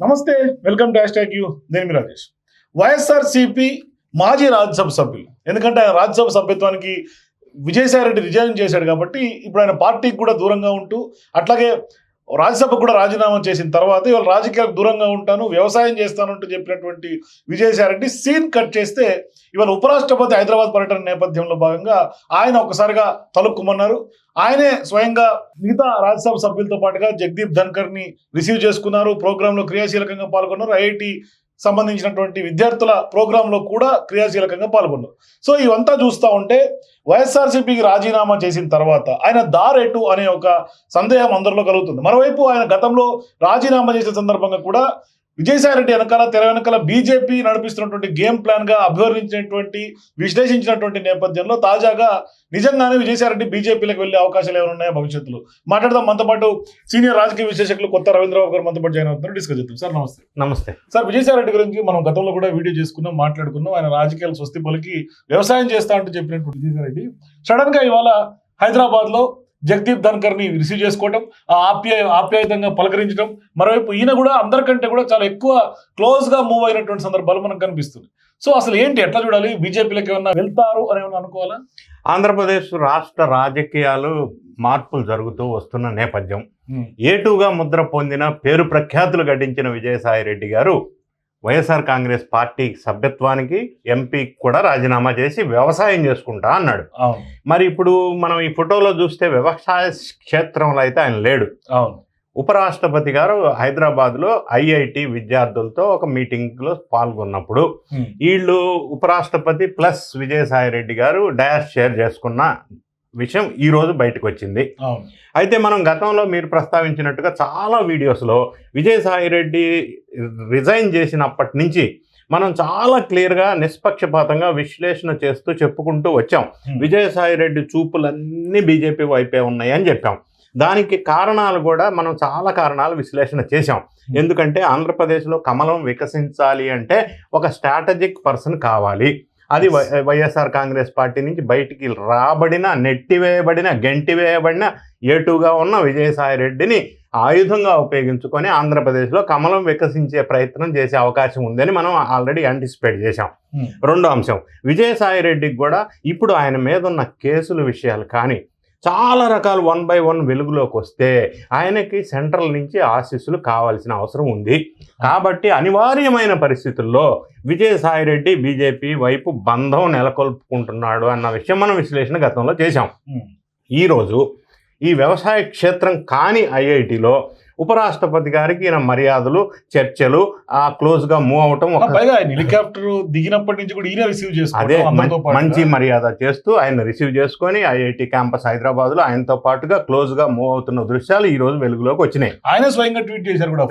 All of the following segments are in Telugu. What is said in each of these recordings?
నమస్తే వెల్కమ్ టు హ్యాష్ యూ. నేను మీ రాజేష్. వైఎస్ఆర్సిపి మాజీ రాజ్యసభ సభ్యులు. ఎందుకంటే ఆయన రాజ్యసభ సభ్యత్వానికి విజయసాయి రెడ్డి రిజైన్ చేశాడు కాబట్టి ఇప్పుడు ఆయన పార్టీకి కూడా దూరంగా ఉంటూ అట్లాగే రాజ్యసభ కూడా రాజీనామా చేసిన తర్వాత ఇవాళ రాజకీయాలకు దూరంగా ఉంటాను వ్యవసాయం చేస్తానంటూ చెప్పినటువంటి విజయసాయిరెడ్డి సీన్ కట్ చేస్తే ఇవాళ ఉపరాష్ట్రపతి హైదరాబాద్ పర్యటన నేపథ్యంలో భాగంగా ఆయన ఒకసారిగా తలుక్కుమన్నారు. ఆయనే స్వయంగా మిగతా రాజ్యసభ సభ్యులతో పాటుగా జగదీప్ ధన్కర్ని రిసీవ్ చేసుకున్నారు ప్రోగ్రాంలో క్రియాశీలకంగా పాల్గొన్నారు. ఐఐటి సంబంధించినటువంటి విద్యార్థుల ప్రోగ్రాంలో కూడా క్రియాశీలకంగా పాల్గొన్నారు సో ఇవంతా చూస్తూ ఉంటే వైఎస్ఆర్సీపీకి రాజీనామా చేసిన తర్వాత ఆయన దారెటు అనే ఒక సందేహం అందరిలో కలుగుతుంది. మరోవైపు ఆయన గతంలో రాజీనామా చేసిన సందర్భంగా కూడా విజయసాయి రెడ్డి వెనకాల తెర వెనకాల బీజేపీ నడిపిస్తున్నటువంటి గేమ్ ప్లాన్గా అభివర్ణించినటువంటి విశ్లేషించినటువంటి నేపథ్యంలో తాజాగా నిజంగానే విజయసాయి రెడ్డి బీజేపీలకు వెళ్ళే అవకాశాలు ఏమైనా ఉన్నాయో భవిష్యత్తులో? మాట్లాడదాం. మనతో పాటు సీనియర్ రాజకీయ విశ్లేషకులు కొత్త రవీంద్రబాబు గారు మనతో పాటు జాయిన్ అవుతున్నారు. డిస్కస్ చేద్దాం. సార్ నమస్తే. నమస్తే. సార్ విజయసాయి రెడ్డి గురించి మనం గతంలో కూడా వీడియో చేసుకున్నాం మాట్లాడుకున్నాం. ఆయన రాజకీయాలు స్వస్తి పలికి వ్యవసాయం చేస్తా అంటూ చెప్పినటువంటి విజయసాయి రెడ్డి సడన్గా ఇవాళ హైదరాబాద్లో జగదీప్ ధన్కర్ని రిసీవ్ చేసుకోవడం ఆ ఆప్యాయ ఆప్యాయతంగా పలకరించడం మరోవైపు ఈయన కూడా అందరికంటే కూడా చాలా ఎక్కువ క్లోజ్గా మూవ్ అయినటువంటి సందర్భాలు మనకు కనిపిస్తుంది సో అసలు ఏంటి? ఎట్లా చూడాలి? బీజేపీలోకి ఏమన్నా వెళ్తారు అని ఏమన్నా అనుకోవాలా? ఆంధ్రప్రదేశ్ రాష్ట్ర రాజకీయాలు మార్పులు జరుగుతూ వస్తున్న నేపథ్యం. ఏటుగా ముద్ర పొందిన పేరు ప్రఖ్యాతులు గడించిన విజయసాయి రెడ్డి గారు వైఎస్ఆర్ కాంగ్రెస్ పార్టీ సభ్యత్వానికి ఎంపీ కూడా రాజీనామా చేసి వ్యవసాయం చేసుకుంటా అన్నాడు. మరి ఇప్పుడు మనం ఈ ఫోటోలో చూస్తే వ్యవసాయ క్షేత్రంలో అయితే ఆయన లేడు. ఉపరాష్ట్రపతి గారు హైదరాబాద్లో ఐఐటి విద్యార్థులతో ఒక మీటింగ్లో పాల్గొన్నప్పుడు. వీళ్ళు ఉపరాష్ట్రపతి ప్లస్ విజయసాయి రెడ్డి గారు డయాస్ షేర్ చేసుకున్న విషయం ఈ రోజు బయటకు వచ్చింది అయితే మనం గతంలో మీరు ప్రస్తావించినట్టుగా చాలా వీడియోస్లో విజయసాయి రెడ్డి రిజైన్ చేసినప్పటి నుంచి మనం చాలా క్లియర్గా నిష్పక్షపాతంగా విశ్లేషణ చేస్తూ చెప్పుకుంటూ వచ్చాం. విజయసాయి రెడ్డి చూపులన్నీ బీజేపీ వైపే ఉన్నాయని చెప్పాం. దానికి కారణాలు కూడా మనం చాలా కారణాలు విశ్లేషణ చేశాం. ఎందుకంటే ఆంధ్రప్రదేశ్లో కమలం వికసించాలి అంటే ఒక స్ట్రాటజిక్ పర్సన్ కావాలి. అది వై- వైఎస్ఆర్ కాంగ్రెస్ పార్టీ నుంచి బయటికి రాబడిన నెట్టివేయబడిన గెంటివేయబడిన ఏటుగా ఉన్న విజయసాయి రెడ్డిని ఆయుధంగా ఉపయోగించుకొని ఆంధ్రప్రదేశ్లో కమలం వికసించే ప్రయత్నం చేసే అవకాశం ఉందని మనం ఆల్రెడీ యాంటిసిపేట్ చేశాం. ఉమ్. రెండో అంశం. విజయసాయి రెడ్డికి కూడా ఇప్పుడు ఆయన మీద ఉన్న కేసుల విషయాలు కానీ చాలా రకాలు వన్ బై వన్ వెలుగులోకి వస్తే ఆయనకి సెంట్రల్ నుంచి ఆశీస్సులు కావాల్సిన అవసరం ఉంది కాబట్టి అనివార్యమైన పరిస్థితుల్లో విజయసాయి రెడ్డి బీజేపీ వైపు బంధం నెలకొల్పుకుంటున్నాడు అన్న విషయం మనం విశ్లేషణ గతంలో చేశాం. ఈరోజు ఈ వ్యవసాయ క్షేత్రం కాని ఐఐటిలో ఉపరాష్ట్రపతి గారికి ఈయన మర్యాదలు చర్చలు ఆ క్లోజ్గా మూవ్ అవటం హెలికాప్టర్ దిగినప్పటి నుంచి కూడా ఈయన రిసీవ్ అదే మంచి. మర్యాద చేస్తూ ఆయన రిసీవ్ చేసుకొని ఐఐటి క్యాంపస్ హైదరాబాద్లో ఆయనతో పాటుగా క్లోజ్గా మూవ్ అవుతున్న దృశ్యాలు ఈ రోజు వెలుగులోకి వచ్చినాయి ఆయన స్వయంగా ట్వీట్ చేశారు కూడా.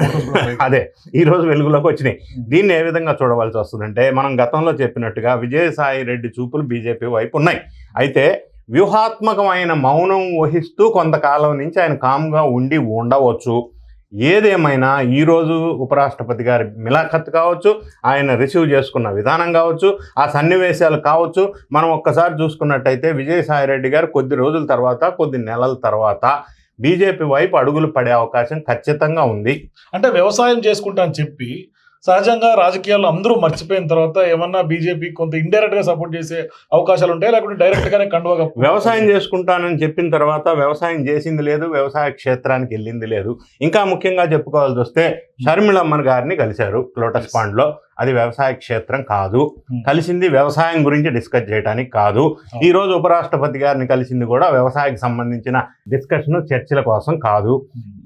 అదే ఈ రోజు వెలుగులోకి వచ్చినాయి దీన్ని ఏ విధంగా చూడవలసి వస్తుందంటే మనం గతంలో చెప్పినట్టుగా విజయసాయి రెడ్డి చూపులు బీజేపీ వైపు ఉన్నాయి అయితే వ్యూహాత్మకమైన మౌనం వహిస్తూ కొంతకాలం నుంచి ఆయన కామ్గా ఉండి ఉండవచ్చు. ఏదేమైనా ఈరోజు ఉపరాష్ట్రపతి గారి మిలాఖత్ కావచ్చు ఆయన రిసీవ్ చేసుకున్న విధానం కావచ్చు ఆ సన్నివేశాలు కావచ్చు. మనం ఒక్కసారి చూసుకున్నట్టయితే విజయసాయి రెడ్డి గారు కొద్ది రోజుల తర్వాత కొద్ది నెలల తర్వాత బీజేపీ వైపు అడుగులు పడే అవకాశం ఖచ్చితంగా ఉంది. అంటే వ్యవసాయం చేసుకుంటా అని చెప్పి సహజంగా రాజకీయాల్లో అందరూ మర్చిపోయిన తర్వాత ఏమన్నా బీజేపీ కొంత ఇండైరెక్ట్గా సపోర్ట్ చేసే అవకాశాలు ఉంటాయి? లేకుంటే డైరెక్ట్ గానే కండువా వ్యవసాయం చేసుకుంటానని చెప్పిన తర్వాత వ్యవసాయం చేసింది లేదు వ్యవసాయ క్షేత్రానికి వెళ్ళింది లేదు. ఇంకా ముఖ్యంగా చెప్పుకోవాల్సి వస్తే షర్మిళమ్మన్ గారిని కలిశారు లోటస్. పాండ్లో అది వ్యవసాయ క్షేత్రం కాదు. కలిసింది వ్యవసాయం గురించి డిస్కస్ చేయడానికి కాదు. ఈ రోజు ఉపరాష్ట్రపతి గారిని కలిసింది కూడా వ్యవసాయకు సంబంధించిన డిస్కషన్ చర్చల కోసం కాదు.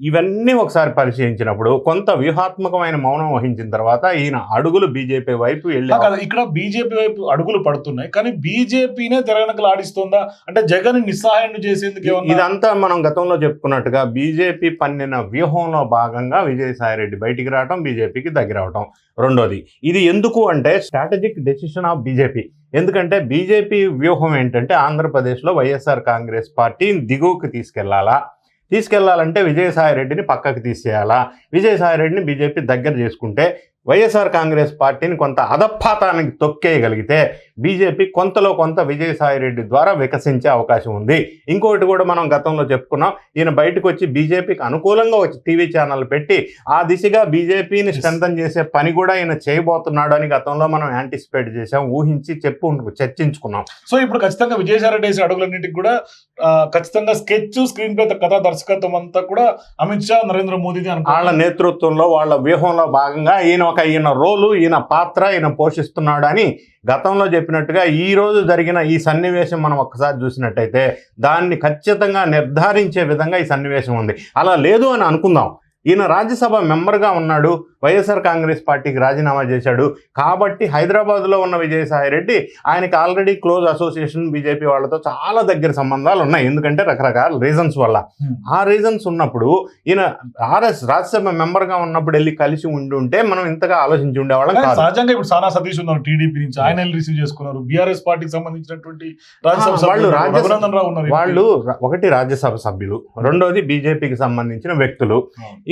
ఇవన్నీ ఒకసారి పరిశీలించినప్పుడు కొంత వ్యూహాత్మకమైన మౌనం వహించిన తర్వాత ఈయన అడుగులు బీజేపీ వైపు వెళ్ళే ఇక్కడ బీజేపీ వైపు అడుగులు పడుతున్నాయి. కానీ బీజేపీనే తెరవెనకలు ఆడిస్తోందా అంటే జగన్ నిస్సహాయం చేసేందుకు ఇదంతా మనం గతంలో చెప్పుకున్నట్టుగా బీజేపీ పన్నిన వ్యూహంలో భాగంగా విజయసాయి రెడ్డి బయటికి రావటం బీజేపీకి దగ్గర అవటం. రెండోది ఇది ఎందుకు అంటే స్ట్రాటజిక్ డెసిషన్ ఆఫ్ బీజేపీ ఎందుకంటే బీజేపీ వ్యూహం ఏంటంటే ఆంధ్రప్రదేశ్లో వైఎస్ఆర్ కాంగ్రెస్ పార్టీని దిగువకు తీసుకెళ్ళాలా? తీసుకెళ్ళాలంటే విజయసాయి రెడ్డిని పక్కకు తీసేయాలా? విజయసాయి రెడ్డిని బీజేపీ దగ్గర చేసుకుంటే వైఎస్ఆర్ కాంగ్రెస్ పార్టీని కొంత అధపాతానికి తొక్కేయగలిగితే బీజేపీ కొంతలో కొంత విజయసాయి రెడ్డి ద్వారా వికసించే అవకాశం ఉంది. ఇంకొకటి కూడా మనం గతంలో చెప్పుకున్నాం. ఈయన బయటకు వచ్చి బీజేపీకి అనుకూలంగా వచ్చి టీవీ ఛానల్ పెట్టి ఆ దిశగా బీజేపీని స్ట్రెంథన్ చేసే పని కూడా ఈయన చేయబోతున్నాడు అని గతంలో మనం యాంటిసిపేట్ చేసాం ఊహించి చెప్పు చర్చించుకున్నాం. సో ఇప్పుడు ఖచ్చితంగా విజయసాయి రెడ్డి వేసిన అడుగులన్నింటికి కూడా ఖచ్చితంగా స్కెచ్ స్క్రీన్ ప్లే కథా దర్శకత్వం అంతా కూడా అమిత్ షా నరేంద్ర మోదీది వాళ్ళ నేతృత్వంలో వాళ్ళ వ్యూహంలో భాగంగా ఈయన ఒక ఈయన రోలు ఈయన పాత్ర ఈయన పోషిస్తున్నాడు అని గతంలో చెప్పినట్టుగా ఈ రోజు జరిగిన ఈ సన్నివేశం మనం ఒక్కసారి చూసినట్టయితే దాన్ని ఖచ్చితంగా నిర్ధారించే విధంగా ఈ సన్నివేశం ఉంది. అలా లేదు అని అనుకుందాం. ఈయన రాజ్యసభ మెంబర్గా ఉన్నాడు. వైఎస్ఆర్ కాంగ్రెస్ పార్టీకి రాజీనామా చేశాడు. కాబట్టి హైదరాబాద్లో ఉన్న విజయసాయి రెడ్డి ఆయనకి ఆల్రెడీ క్లోజ్ అసోసియేషన్ బీజేపీ వాళ్ళతో చాలా దగ్గర సంబంధాలు ఉన్నాయి. ఎందుకంటే రకరకాల రీజన్స్ వల్ల. ఆ రీజన్స్ ఉన్నప్పుడు ఈయన ఆర్ఎస్ రాజ్యసభ మెంబర్గా ఉన్నప్పుడు వెళ్ళి కలిసి ఉండి ఉంటే మనం ఇంతగా ఆలోచించి ఉండేవాళ్ళం సహజంగా ఇప్పుడు సానా సతీష్ ఉన్నారు టీడీపీ నుంచి. ఆయన రిసీవ్ చేసుకున్నారు. బీఆర్ఎస్ పార్టీకి సంబంధించినటువంటి వాళ్ళు రాజ్యసభ- వాళ్ళు ఒకటి రాజ్యసభ సభ్యులు. రెండోది బీజేపీకి సంబంధించిన వ్యక్తులు.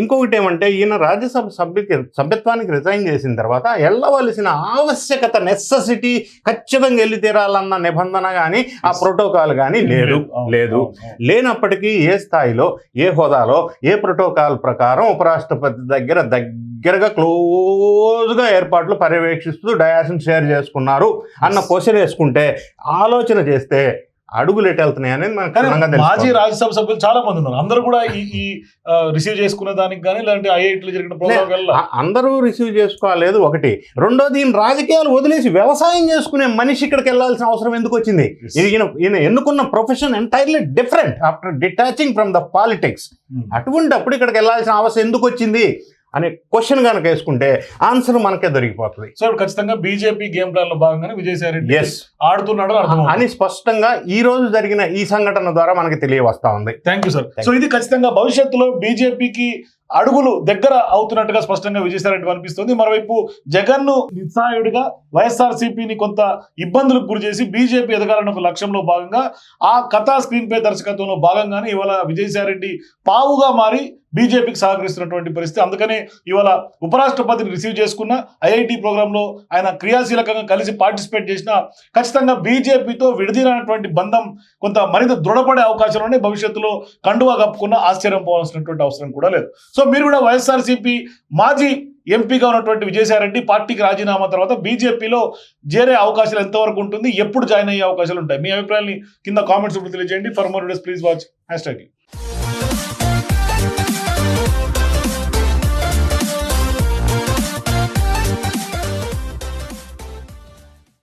ఇంకొకటి ఏమంటే ఈయన రాజ్యసభ సభ్యుకి సభ్యత్వానికి రిజైన్ చేసిన తర్వాత వెళ్ళవలసిన ఆవశ్యకత నెసెసిటీ ఖచ్చితంగా వెళ్ళి తీరాలన్న నిబంధన కానీ ఆ ప్రోటోకాల్ కానీ లేదు. లేదు. లేనప్పటికీ ఏ స్థాయిలో ఏ హోదాలో ఏ ప్రోటోకాల్ ప్రకారం ఉపరాష్ట్రపతి దగ్గర దగ్గరగా క్లోజ్గా ఏర్పాట్లు పర్యవేక్షిస్తూ డయాషన్ షేర్ చేసుకున్నారు అన్న క్వశ్చన్ వేసుకుంటే ఆలోచన చేస్తే అడుగులు ఎటు వెళ్తున్నాయి అనేది మనకు మాజీ. రాజ్యసభ సభ్యులు చాలా మంది ఉన్నారు. అందరూ కూడా ఈ రిసీవ్ చేసుకునే దానికి కానీ లేదంటే ఐఐటీలో జరిగిన ప్రోగ్రామ్ అందరూ రిసీవ్ చేసుకోలేదు ఒకటి. రెండోది ఈయన రాజకీయాలు వదిలేసి వ్యవసాయం చేసుకునే మనిషి ఇక్కడికి వెళ్ళాల్సిన అవసరం ఎందుకు వచ్చింది? ఈయన ఈయన ఎన్నుకున్న profession entirely different after detaching from the politics అటువంటి అప్పుడు ఇక్కడికి వెళ్ళాల్సిన అవసరం ఎందుకు వచ్చింది? అనే క్వశ్చన్ కనుక వేసుకుంటే ఆన్సర్ మనకే దొరికిపోతుంది. సో ఖచ్చితంగా బీజేపీ గేమ్ ప్లాన్లో భాగంగానే విజయసాయి రెడ్డి ఎస్ ఆడుతున్నాడు అని స్పష్టంగా ఈ రోజు జరిగిన ఈ సంఘటన ద్వారా మనకి తెలియవస్తా ఉంది. థ్యాంక్ యూ సార్ సో ఇది ఖచ్చితంగా భవిష్యత్తులో బీజేపీకి అడుగులు దగ్గర అవుతున్నట్టుగా స్పష్టంగా విజయసాయిరెడ్డి అనిపిస్తుంది. కనిపిస్తుంది మరోవైపు జగన్ను నిస్సాయుడిగా వైఎస్ఆర్సీపీని కొంత ఇబ్బందులకు గురి చేసి బీజేపీ ఎదగాలన్న ఒక లక్ష్యంలో భాగంగా ఆ కథా స్క్రీన్ పే దర్శకత్వంలో భాగంగానే ఇవాళ విజయసాయిరెడ్డి పావుగా మారి బీజేపీకి సహకరిస్తున్నటువంటి పరిస్థితి. అందుకనే ఇవాళ ఉపరాష్ట్రపతిని రిసీవ్ చేసుకున్న ఐఐటి ప్రోగ్రాంలో ఆయన క్రియాశీలకంగా కలిసి పార్టిసిపేట్ చేసిన ఖచ్చితంగా బీజేపీతో విడదీరనటువంటి బంధం కొంత మరింత దృఢపడే అవకాశాలు ఉన్నాయి భవిష్యత్తులో కండువా కప్పుకున్న ఆశ్చర్యం పోవాల్సినటువంటి అవసరం కూడా లేదు. సో మీరు కూడా వైఎస్ఆర్సీపీ మాజీ ఎంపీగా ఉన్నటువంటి విజయసాయిరెడ్డి పార్టీకి రాజీనామా తర్వాత బీజేపీలో చేరే అవకాశాలు ఎంతవరకు ఉంటుంది? ఎప్పుడు జాయిన్ అయ్యే అవకాశాలు ఉంటాయి? మీ అభిప్రాయాన్ని కింద కామెంట్స్ ఇప్పుడు తెలియజేయండి. For more please watch hash tag.